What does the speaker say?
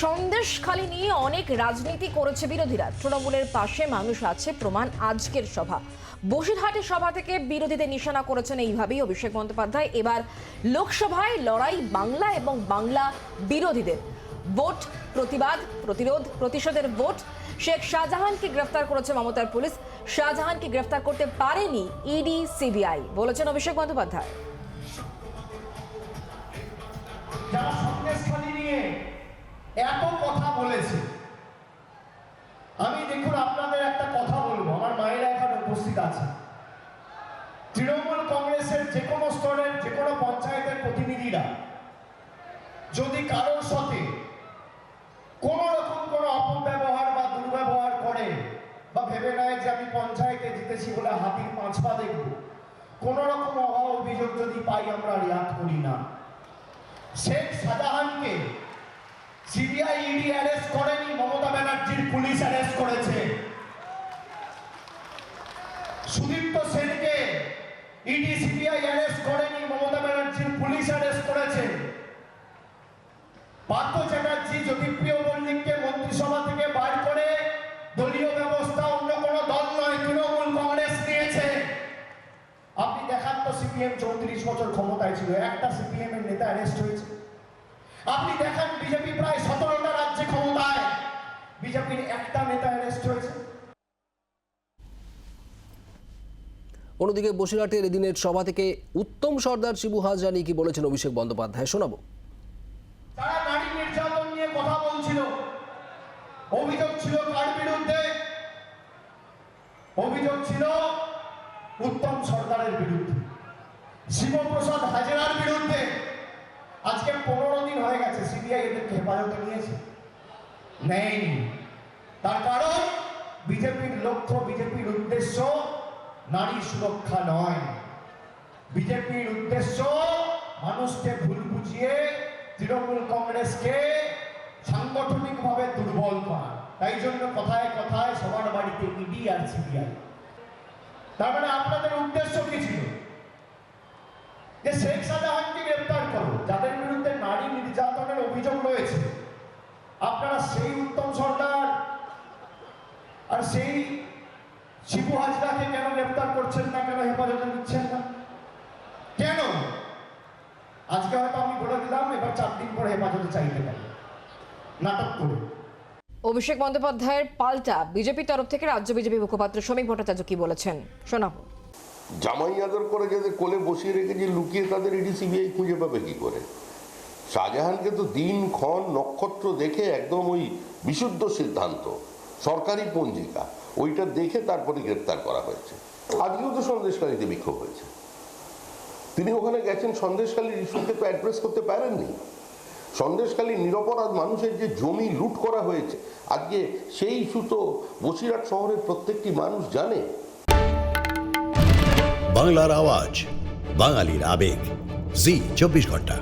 সন্দেশখালি নিয়ে অনেক রাজনীতি করেছে বিরোধীরা। তৃণমূলের পাশে মানুষ আছে, প্রমাণ আজকের সভা। বসিরহাটের সভা থেকে বিরোধীদের নিশানা করেছেন এইভাবেই অভিষেক বন্দ্যোপাধ্যায়। এবার লোকসভায় লড়াই বাংলা এবং বাংলা বিরোধীদের। ভোট প্রতিবাদ, প্রতিরোধ, প্রতিশোধের ভোট। শেখ শাহজাহানকে গ্রেফতার করেছে মমতার পুলিশ। শাহজাহানকে গ্রেফতার করতে পারেনি ইডি, সিবিআই, বলেছেন অভিষেক বন্দ্যোপাধ্যায়। এত কথা বলেছে। আমি দেখুন আপনাদের একটা কথা বলব, আমার মায়েরা এখানে উপস্থিত আছে। তৃণমূল কংগ্রেসের যে কোনো স্তরের যে কোনো পঞ্চায়েতের প্রতিনিধিরা, যদি কারোর সাথে কোনো রকম কোনো অপব্যবহার বা দুর্ব্যবহার করে বা ভেবে নেয় যে আমি পঞ্চায়েতে জিতেছি বলে হাতির পাঁচ পা দেখব, কোনো রকম অভাব অভিযোগ যদি পাই আমরা রিয়াক্ট করি না। শেখ শাহজাহানকে অ্যারেস্ট করেনি, মমতা ব্যানার্জির পুলিশ অ্যারেস্ট করেছে। সুদীপ্ত সেনকে ইডি সিবিআই অ্যারেস্ট করেনি, মমতা ব্যানার্জির পুলিশ অ্যারেস্ট করেছে। পার্থ চ্যাটার্জি জ্যোতিপ্রিয় মল্লিককে মন্ত্রিসভা থেকে বার করে দলীয় ব্যবস্থা অন্য কোনো দল নয়, তৃণমূল কংগ্রেস নিয়েছে। আপনি দেখান তো সিপিএম চৌত্রিশ বছর ক্ষমতায় ছিল, একটা সিপিএম এর নেতা অ্যারেস্ট হয়েছে। আপনি দেখান বিজেপি প্রায় সতেরোটা রাজ্যে ক্ষমতায়। বিজেপির একটা নেতা অ্যারেস্ট হয়েছে। অন্যদিকে বসিরহাটের এদিনের সভা থেকে উত্তম সর্দার শিবু হাজরানি কি বলেছেন অভিষেক বন্দ্যোপাধ্যায়? শোনাবো। তারা নারী নির্যাতন নিয়ে কথা বলছিল। অভিযোগ ছিল কার বিরুদ্ধে? অভিযোগ ছিল উত্তম সরকারের বিরুদ্ধে। শিবপ্রসাদ হাজরার বিরুদ্ধে। আজকে পনেরো দিন হয়ে গেছে সিবিআই এদেরকে হেফাজতে নিয়েছে। নেই তার কারণ, বিজেপির লক্ষ্য, বিজেপির উদ্দেশ্য নারী সুরক্ষা নয়। বিজেপির উদ্দেশ্য মানুষকে ভুল বুঝিয়ে তৃণমূল কংগ্রেসকে সাংগঠনিকভাবে দুর্বল করা। তাই জন্য কথায় কথায় সবার বাড়িতে ইডি আর সিবিআই। তার মানে আপনাদের উদ্দেশ্য কি ছিল? যে শেখ শাহজাহানকে আর সেই শিবু হাজরাকে কেন গ্রেপ্তার করছেন না কেন হেফাজতে নিচ্ছেন না? কেন? আজকে হয়তো আমি বলে দিলাম এবার চার দিন পরে হেফাজতে চাইতে পারি নাটক করে। অভিষেক বন্দ্যোপাধ্যায়ের পাল্টা বিজেপির তরফ থেকে রাজ্য বিজেপি মুখপাত্র শ্রমিক ভট্টাচার্য কি বলেছেন? শোনাবো। জামাই আদর করে যাদের কোলে বসিয়ে রেখেছে লুকিয়ে তাদের ইডি সিবিআই খুঁজে পাবে কি করে? শাহজাহানকে তো দিন ক্ষণ নক্ষত্র দেখে একদম ওই বিশুদ্ধ সিদ্ধান্ত। সরকারি পঞ্জিকা, ওইটা দেখে তারপরে গ্রেপ্তার করা হয়েছে। আজকেও তো সন্দেশকারীতে বিক্ষোভ হয়েছে। তিনি ওখানে গেছেন সন্দেশকালীর ইস্যুকে তো অ্যাড্রেস করতে পারেননি। সন্দেশকালী নিরপরাধ মানুষের যে জমি লুট করা হয়েছে, আজকে সেই ইস্যু তো বসিরহাট শহরের প্রত্যেকটি মানুষ জানে। বাংলার আওয়াজ, বাঙালির আবেগ। জি, চব্বিশ ঘণ্টা।